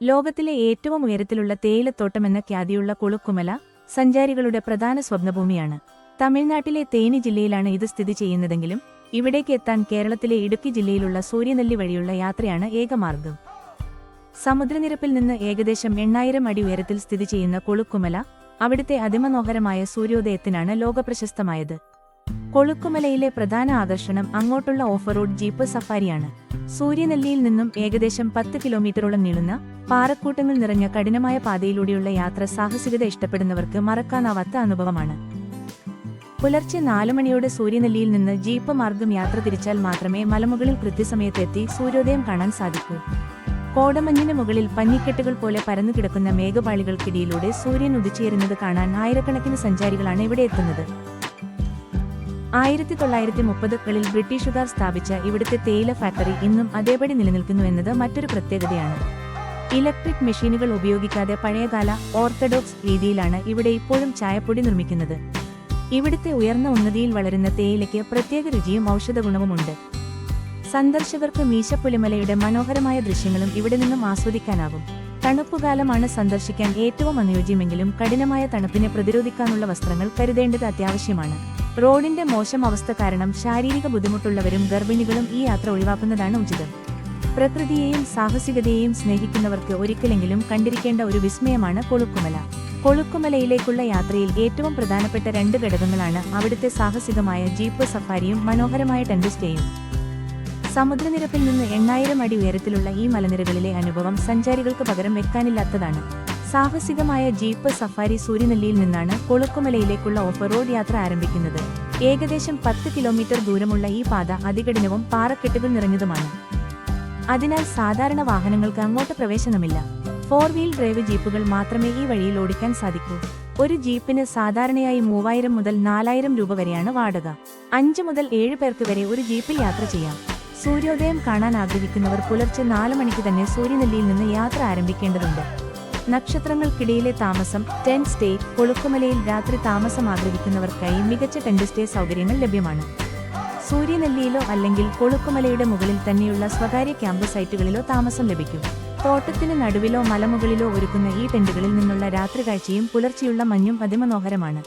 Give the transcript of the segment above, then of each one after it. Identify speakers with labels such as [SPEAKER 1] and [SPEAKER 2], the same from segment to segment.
[SPEAKER 1] ലോകത്തിലെ ഏറ്റവും ഉയരത്തിലുള്ള തേയിലത്തോട്ടമെന്ന ഖ്യാതിയുള്ള കുളുക്കുമല സഞ്ചാരികളുടെ പ്രധാന സ്വപ്നഭൂമിയാണ്. തമിഴ്നാട്ടിലെ തേനി ജില്ലയിലാണ് ഇത് സ്ഥിതി ചെയ്യുന്നതെങ്കിലും ഇവിടേക്ക് എത്താൻ കേരളത്തിലെ ഇടുക്കി ജില്ലയിലുള്ള സൂര്യനെല്ലി വഴിയുള്ള യാത്രയാണ് ഏകമാർഗം. സമുദ്രനിരപ്പിൽ നിന്ന് ഏകദേശം എണ്ണായിരം അടി ഉയരത്തിൽ സ്ഥിതി ചെയ്യുന്ന കുളുക്കുമല അവിടുത്തെ അതിമനോഹരമായ സൂര്യോദയത്തിനാണ് ലോകപ്രശസ്തമായത്. കൊളുക്കുമലയിലെ പ്രധാന ആകർഷണം അങ്ങോട്ടുള്ള ഓഫ് റോഡ് ജീപ്പ് സഫാരിയാണ്. സൂര്യനെല്ലിയിൽ നിന്നും ഏകദേശം പത്ത് കിലോമീറ്ററോളം നീളുന്ന പാറക്കൂട്ടങ്ങൾ നിറഞ്ഞ കഠിനമായ പാതയിലൂടെയുള്ള യാത്ര സാഹസികത ഇഷ്ടപ്പെടുന്നവർക്ക് മറക്കാനാവാത്ത അനുഭവമാണ്. പുലർച്ചെ നാലു മണിയോടെ സൂര്യനെല്ലിയിൽ നിന്ന് ജീപ്പ് മാർഗം യാത്ര തിരിച്ചാൽ മാത്രമേ മലമുകളിൽ കൃത്യസമയത്തെത്തി സൂര്യോദയം കാണാൻ സാധിക്കൂ. കോടമഞ്ഞിന് മുകളിൽ പഞ്ഞിക്കെട്ടുകൾ പോലെ പരന്നു കിടക്കുന്ന മേഘപാളികൾക്കിടയിലൂടെ സൂര്യൻ ഉദിച്ചേരുന്നത് കാണാൻ ആയിരക്കണക്കിന് സഞ്ചാരികളാണ് ഇവിടെ എത്തുന്നത്. ആയിരത്തി തൊള്ളായിരത്തി മുപ്പതുകളിൽ ബ്രിട്ടീഷുകാർ സ്ഥാപിച്ച ഇവിടുത്തെ തേയില ഫാക്ടറി ഇന്നും അതേപടി നിലനിൽക്കുന്നു എന്നത് മറ്റൊരു പ്രത്യേകതയാണ്. ഇലക്ട്രിക് മെഷീനുകൾ ഉപയോഗിക്കാതെ പഴയകാല ഓർത്തഡോക്സ് രീതിയിലാണ് ഇവിടെ ഇപ്പോഴും ചായപ്പൊടി നിർമ്മിക്കുന്നത്. ഇവിടുത്തെ ഉയർന്ന ഉന്നതിയിൽ വളരുന്ന തേയിലയ്ക്ക് പ്രത്യേക രുചിയും ഔഷധഗുണവുമുണ്ട്. സന്ദർശകർക്ക് മീശപ്പുലിമലയുടെ മനോഹരമായ ദൃശ്യങ്ങളും ഇവിടെ നിന്നും ആസ്വദിക്കാനാകും. തണുപ്പുകാലമാണ് സന്ദർശിക്കാൻ ഏറ്റവും അനുയോജ്യമെങ്കിലും കഠിനമായ തണുപ്പിനെ പ്രതിരോധിക്കാനുള്ള വസ്ത്രങ്ങൾ കരുതേണ്ടത് അത്യാവശ്യമാണ്. റോഡിന്റെ മോശം അവസ്ഥ കാരണം ശാരീരിക ബുദ്ധിമുട്ടുള്ളവരും ഗർഭിണികളും ഈ യാത്ര ഒഴിവാക്കുന്നതാണ് ഉചിതം. പ്രകൃതിയെയും സാഹസികതയെയും സ്നേഹിക്കുന്നവർക്ക് ഒരിക്കലെങ്കിലും കണ്ടിരിക്കേണ്ട ഒരു വിസ്മയമാണ് കൊളുക്കുമല. കൊളുക്കുമലയിലേക്കുള്ള യാത്രയിൽ ഏറ്റവും പ്രധാനപ്പെട്ട രണ്ട് ഘടകങ്ങളാണ് അവിടുത്തെ സാഹസികമായ ജീപ്പ് സഫാരിയും മനോഹരമായ ടെന്റ് സ്റ്റേയും സമുദ്രനിരപ്പിൽ നിന്ന് എണ്ണായിരം അടി ഉയരത്തിലുള്ള ഈ മലനിരകളിലെ അനുഭവം സഞ്ചാരികൾക്ക് പകരം വെക്കാനില്ലാത്തതാണ്. സാഹസികമായ ജീപ്പ് സഫാരി സൂര്യനെല്ലിയിൽ നിന്നാണ് കൊളുക്കുമലയിലേക്കുള്ള ഓഫ് റോഡ് യാത്ര ആരംഭിക്കുന്നത്. ഏകദേശം പത്ത് കിലോമീറ്റർ ദൂരമുള്ള ഈ പാത അതികഠിനവും പാറക്കെട്ടുകൾ നിറഞ്ഞതുമാണ്. അതിനാൽ സാധാരണ വാഹനങ്ങൾക്ക് അങ്ങോട്ട് പ്രവേശനമില്ല. ഫോർ വീൽ ഡ്രൈവ് ജീപ്പുകൾ മാത്രമേ ഈ വഴിയിൽ ഓടിക്കാൻ സാധിക്കൂ. ഒരു ജീപ്പിന് സാധാരണയായി മൂവായിരം മുതൽ നാലായിരം രൂപ വരെയാണ് വാടക. അഞ്ച് മുതൽ ഏഴ് പേർക്ക് വരെ ഒരു ജീപ്പിൽ യാത്ര ചെയ്യാം. സൂര്യോദയം കാണാൻ ആഗ്രഹിക്കുന്നവർ പുലർച്ചെ നാല് മണിക്ക് തന്നെ സൂര്യനെല്ലിയിൽ നിന്ന് യാത്ര ആരംഭിക്കേണ്ടതുണ്ട്. നക്ഷത്രങ്ങൾക്കിടയിലെ താമസം ടെന്റ് സ്റ്റേ കൊളുക്കുമലയിൽ രാത്രി താമസം ആഗ്രഹിക്കുന്നവർക്കായി മികച്ച ടെന്റ് സ്റ്റേ സൗകര്യങ്ങൾ ലഭ്യമാണ്. സൂര്യനെല്ലിയിലോ അല്ലെങ്കിൽ കൊളുക്കുമലയുടെ മുകളിൽ തന്നെയുള്ള സ്വകാര്യ ക്യാമ്പ് സൈറ്റുകളിലോ താമസം ലഭിക്കും. തോട്ടത്തിന് നടുവിലോ മലമുകളിലോ ഒരുക്കുന്ന ഈ ടെന്റുകളിൽ നിന്നുള്ള രാത്രി കാഴ്ചയും പുലർച്ചെയുള്ള മഞ്ഞും അതിമനോഹരമാണ്.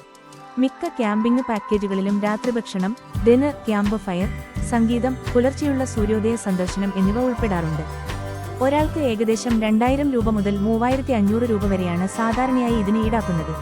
[SPEAKER 1] മിക്ക ക്യാമ്പിംഗ് പാക്കേജുകളിലും രാത്രി ഭക്ഷണം ഡിന്നർ ക്യാമ്പ് ഫയർ സംഗീതം പുലർച്ചെയുള്ള സൂര്യോദയ സന്ദർശനം എന്നിവ ഉൾപ്പെടാറുണ്ട്. ഒരാൾക്ക് ഏകദേശം രണ്ടായിരം രൂപ മുതൽ മൂവായിരത്തി അഞ്ഞൂറ് രൂപ വരെയാണ് സാധാരണയായി ഇതിന് ഈടാക്കുന്നത്.